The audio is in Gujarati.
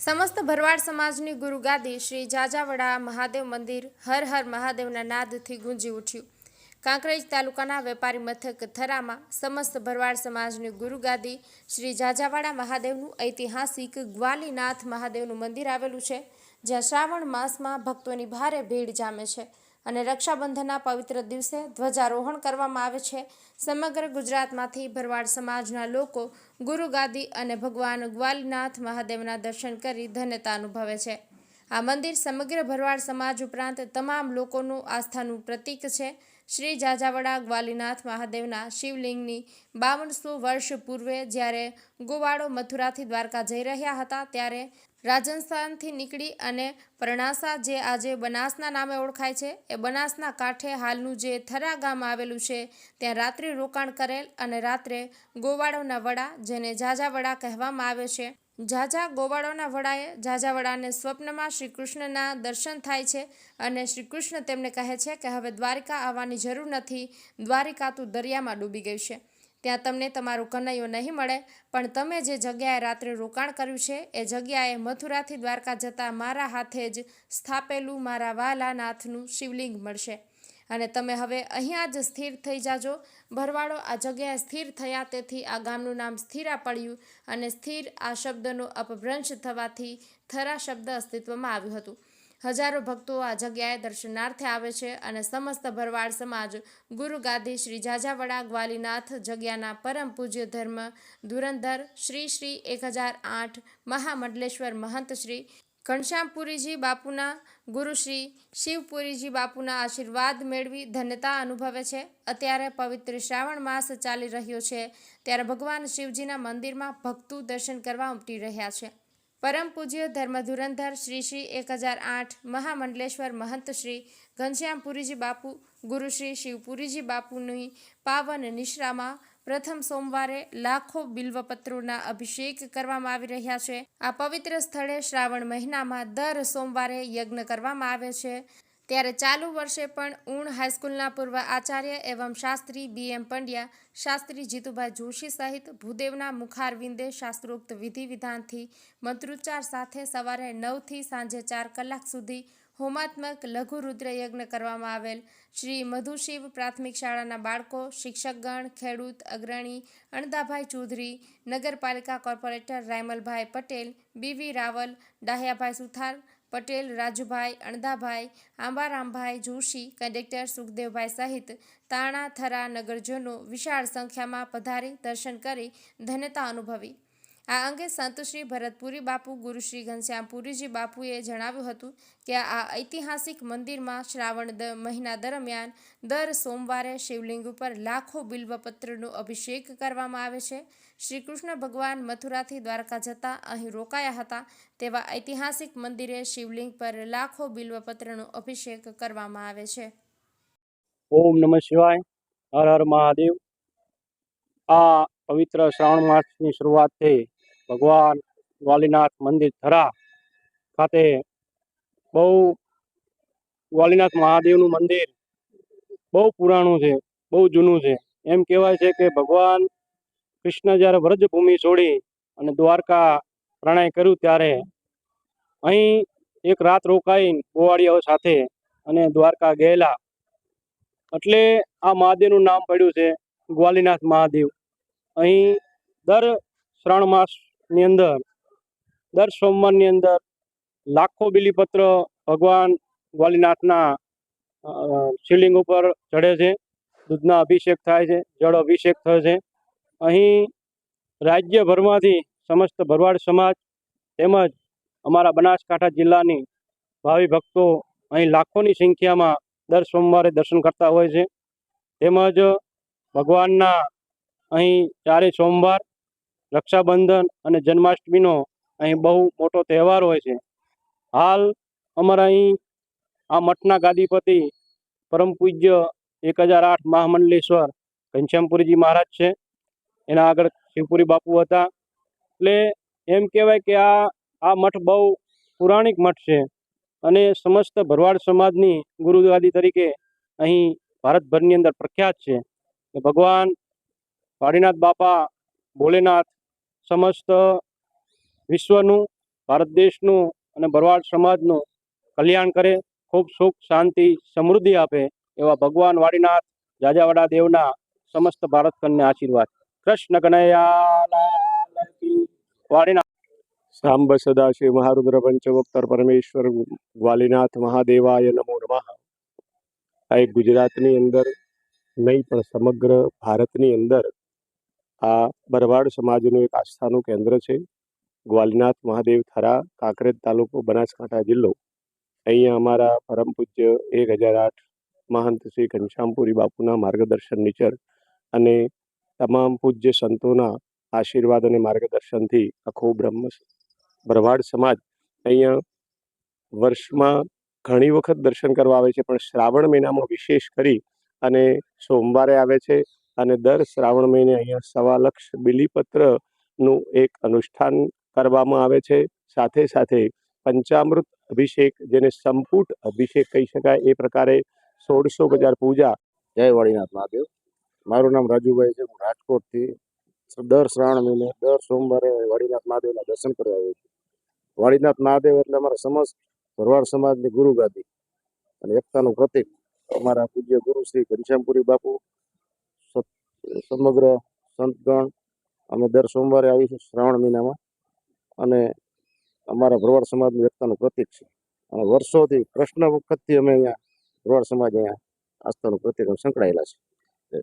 સમસ્ત ભરવાડ સમાજની ગુરુગાદી શ્રી જાજાવડા મહાદેવ મંદિર હર હર મહાદેવના નાદથી ગુંજી ઉઠ્યું. કાંકરેજ તાલુકાના વેપારી મથક થરામાં સમસ્ત ભરવાડ સમાજની ગુરુગાદી શ્રી જાજાવાડા મહાદેવનું ઐતિહાસિક ગ્વાલીનાથ મહાદેવનું મંદિર આવેલું છે, જ્યાં શ્રાવણ માસમાં ભક્તોની ભારે ભીડ જામે છે. અને રક્ષાબંધનના પવિત્ર દિવસે ધ્વજારોહણ કરવામાં આવે છે. સમગ્ર ગુજરાતમાંથી ભરવાડ સમાજના લોકો ગુરુ ગાદી અને ભગવાન ગ્વાલીનાથ મહાદેવના દર્શન કરી ધન્યતા અનુભવે છે. આ મંદિર સમગ્ર ભરવાડ સમાજ ઉપરાંત તમામ લોકોનું આસ્થાનું પ્રતીક છે. શ્રી જાજાવડા ગ્વાલીનાથ મહાદેવના શિવલિંગની બાવનસો વર્ષ પૂર્વે જ્યારે ગોવાળો મથુરાથી દ્વારકા જઈ રહ્યા હતા, ત્યારે રાજસ્થાનથી નીકળી અને પરણાસા, જે આજે બનાસના નામે ઓળખાય છે, એ બનાસના કાંઠે હાલનું જે થરા ગામ આવેલું છે, ત્યાં રાત્રિ રોકાણ કરેલ અને રાત્રે ગોવાળોના વડા, જેને જાજાવડા કહેવામાં આવે છે. ઝાઝા ગોવાળોના વડાએ જાજાવડાને સ્વપ્નમાં શ્રી કૃષ્ણના દર્શન થાય છે અને શ્રી કૃષ્ણ તેમને કહે છે કે હવે દ્વારિકા આવવાની જરૂર નથી, દ્વારિકા તું દરિયામાં ડૂબી ગઈ છે. ત્યાં તમને તમારું કનૈયો નહીં મળે. પણ તમે જે જગ્યાએ રાત્રે રોકાણ કર્યું છે, એ જગ્યાએ મથુરાથી દ્વારકા જતા મારા હાથે જ સ્થાપેલું મારા વાલા નાથનું શિવલિંગ મળશે. અને તમે હવે અહીંયા જ સ્થિર થઈ જાજો. ભરવાડો આ જગ્યાએ સ્થિર થયા તેથી આ ગામનું નામ સ્થિરા પડ્યું અને સ્થિર આ શબ્દનો અપભ્રંશ થવાથી થરા શબ્દ અસ્તિત્વમાં આવ્યું હતું. હજારો ભક્તો આ જગ્યાએ દર્શનાર્થે આવે છે અને સમસ્ત ભરવાડ સમાજ, ગુરુ ગાદી શ્રી જાજાવડા, ગ્વાલીનાથ જગ્યાના પરમ પૂજ્ય ધર્મ, ધુરંધર, શ્રી શ્રી એક હજાર આઠ, મહામંડલેશ્વર મહંત શ્રી, ઘનશ્યામપુરીજી બાપુના ગુરુશ્રી શિવપુરીજી બાપુના આશીર્વાદ મેળવી ધન્યતા અનુભવે છે. અત્યારે પવિત્ર શ્રાવણ માસ ચાલી રહ્યો છે. ત્યારે ભગવાન શિવજીના મંદિરમાં ભક્તો દર્શન કરવા ઉમટી રહ્યા છે. પરમ પૂજ્ય ધર્મધુરંધર શ્રી શ્રી એક હજાર આઠ મહામંડલેશ્વર મહંત શ્રી ઘનશ્યામપુરીજી બાપુ ગુરુશ્રી શિવપુરીજી બાપુની પાવન નિશ્રામાં પ્રથમ સોમવારે લાખો બિલ્વપત્રોના અભિષેક કરવામાં આવી રહ્યા છે. આ પવિત્ર સ્થળે શ્રાવણ મહિનામાં દર સોમવારે યજ્ઞ કરવામાં આવે છે. ત્યારે ચાલુ વર્ષે પણ ઉણ હાઈસ્કૂલના પૂર્વ આચાર્ય એવં શાસ્ત્રી બી એમ પંડ્યા, શાસ્ત્રી જીતુભાઈ જોશી સહિત ભૂદેવના મુખારવિંદે શાસ્ત્રોક્ત વિધિ વિધાનથી મંત્રોચ્ચાર સાથે સવારે નવથી સાંજે ચાર કલાક સુધી હોમાત્મક લઘુ રુદ્રયજ્ઞ કરવામાં આવેલ. શ્રી મધુશિવ પ્રાથમિક શાળાના બાળકો, શિક્ષકગણ, ખેડૂત, અગ્રણી અણદાભાઈ ચૌધરી, નગરપાલિકા corporator Raymalbhai Patel B V Raval, Dahyabhai Suthar Patel, Rajubhai, Andabhai, Ambarambhai Joshi, conductor Sukhdevbhai સહિત તાણા થરા નગરજનો વિશાળ સંખ્યામાં પધારી દર્શન કરી ધન્યતા અનુભવી. આ અંગે સંતશ્રી ભરતપુરી બાપુ ગુરુશ્રી ઘનશ્યામપુરીજી બાપુએ જણાવ્યું હતું કે આ ઐતિહાસિક મંદિરમાં શ્રાવણ મહિના દરમિયાન દર સોમવારે શિવલિંગ ઉપર લાખો બિલ્વપત્રનો અભિષેક કરવામાં આવે છે. શ્રી કૃષ્ણ ભગવાન મથુરાથી દ્વારકા જતા અહીં રોકાયા હતા તેવા ઐતિહાસિક મંદિરે શિવલિંગ પર લાખો બિલ્વપત્રનો અભિષેક કરવામાં આવે છે. ઓમ નમઃ શિવાય. હર હર મહાદેવ. આ પવિત્ર શ્રાવણ માસની શરૂઆતથી ભગવાન વાલીનાથ મંદિર થરા ખાતે બહુ વાલીનાથ મહાદેવનું મંદિર બહુ પુરાણું છે, બહુ જૂનું છે. એમ કહેવાય છે કે ભગવાન કૃષ્ણ જ્યારે વ્રજભૂમિ છોડી અને દ્વારકા પ્રણય કર્યું ત્યારે અહીં એક રાત રોકાઈ ગોવાળીઓ સાથે અને દ્વારકા ગયેલા. એટલે આ મહાદેવનું નામ પડ્યું છે ગ્વાલીનાથ મહાદેવ. અહીં દર શ્રાવણ માસની અંદર, દર સોમવારની અંદર લાખો બિલીપત્ર ભગવાન ગ્વાલીનાથના શિવલિંગ ઉપર ચડે છે. દૂધના અભિષેક થાય છે, જળ અભિષેક થાય છે. અહીં રાજ્યભરમાંથી સમસ્ત ભરવાડ સમાજ તેમજ અમારા બનાસકાંઠા જિલ્લાની ભાવિ ભક્તો અહીં લાખોની સંખ્યામાં દર સોમવારે દર્શન કરતા હોય છે. તેમજ ભગવાનના અહીં ચારે સોમવાર રક્ષાબંધન અને જન્માષ્ટમીનો અહીં બહુ મોટો તહેવાર હોય છે. હાલ અમારા અહીં આ મઠના ગાદીપતિ પરમ પૂજ્ય એક હજાર આઠ મહામંડલેશ્વર ઘનશ્યામપુરીજી મહારાજ છે. એના આગળ શિવપુરી બાપુ હતા. એટલે એમ કહેવાય કે આ આ મઠ બહુ પુરાણિક મઠ છે અને સમસ્ત ભરવાડ સમાજની ગુરુગાદી તરીકે અહીં ભારતભરની અંદર પ્રખ્યાત છે. ભગવાન વાડીનાથ બાપા ભોલેનાથ સમસ્ત વિશ્વનું, ભારત દેશનું અને ભરવાડ સમાજનું કલ્યાણ કરે, ખૂબ સુખ, શાંતિ, સમૃદ્ધિ આપે એવા ભગવાન વાડીનાથ જાજાવાડા દેવના સમસ્ત ભારત કન્યા આશીર્વાદ. કૃષ્ણ કનૈયા વાડીનાથ સાંબ સદાશિવ મહારુદ્ર પંચમોત્તર પરમેશ્વર વાલીનાથ મહાદેવાય નમો નમઃ. આ એક ગુજરાતની અંદર નહીં, પણ સમગ્ર ભારતની અંદર આ બરવાડ સમાજનું એક આસ્થાનું કેન્દ્ર છે. ગ્વાલીનાથ મહાદેવ થરા, કાંકરેજ તાલુકો બનાસકાંઠા જિલ્લો. અહીંયા અમારા પરમ પૂજ્ય એક હજાર આઠ મહંત શ્રી ઘનશ્યામપુરી બાપુના માર્ગદર્શન નીચર અને તમામ પૂજ્ય સંતોના આશીર્વાદ અને માર્ગદર્શનથી આખો બ્રહ્મ ભરવાડ સમાજ અહીંયા વર્ષમાં ઘણી વખત દર્શન કરવા આવે છે, પણ શ્રાવણ મહિનામાં વિશેષ કરી અને સોમવારે આવે છે. અને દર શ્રાવણ મહિને અહીંયા સવા લક્ષ બિલીપત્રનું એક અનુષ્ઠાન કરવામાં આવે છે. સાથે સાથે પંચામૃત અભિષેક, જેને સંપુટ અભિષેક કહી શકાય, એ પ્રકારે સોળસો બજાર પૂજા જય વાળીનાથ મહાદેવ. મારું નામ રાજુભાઈ છે. હું રાજકોટથી દર શ્રાવણ મહિને, દર સોમવારે વાળીનાથ મહાદેવના દર્શન કરવા આવ્યો છું. વાળીનાથ મહાદેવ એટલે અમારા સમસ્ત ભરવાડ સમાજની ગુરુ ગાદી અને એકતાનું પ્રતિક. અમારા પૂજ્ય ગુરુ શ્રી ઘનશ્યામપુરી બાપુ સમગ્ર સંતગણ અમે દર સોમવારે આવીશું શ્રાવણ મહિનામાં. અને અમારા ભરવાડ સમાજનું એકતાનું પ્રતિક છે. અને વર્ષોથી, કૃષ્ણ વખતથી અમે અહીંયા ભરવાડ સમાજ અહીંયા આસ્થાનું પ્રતિક સંકળાયેલા છે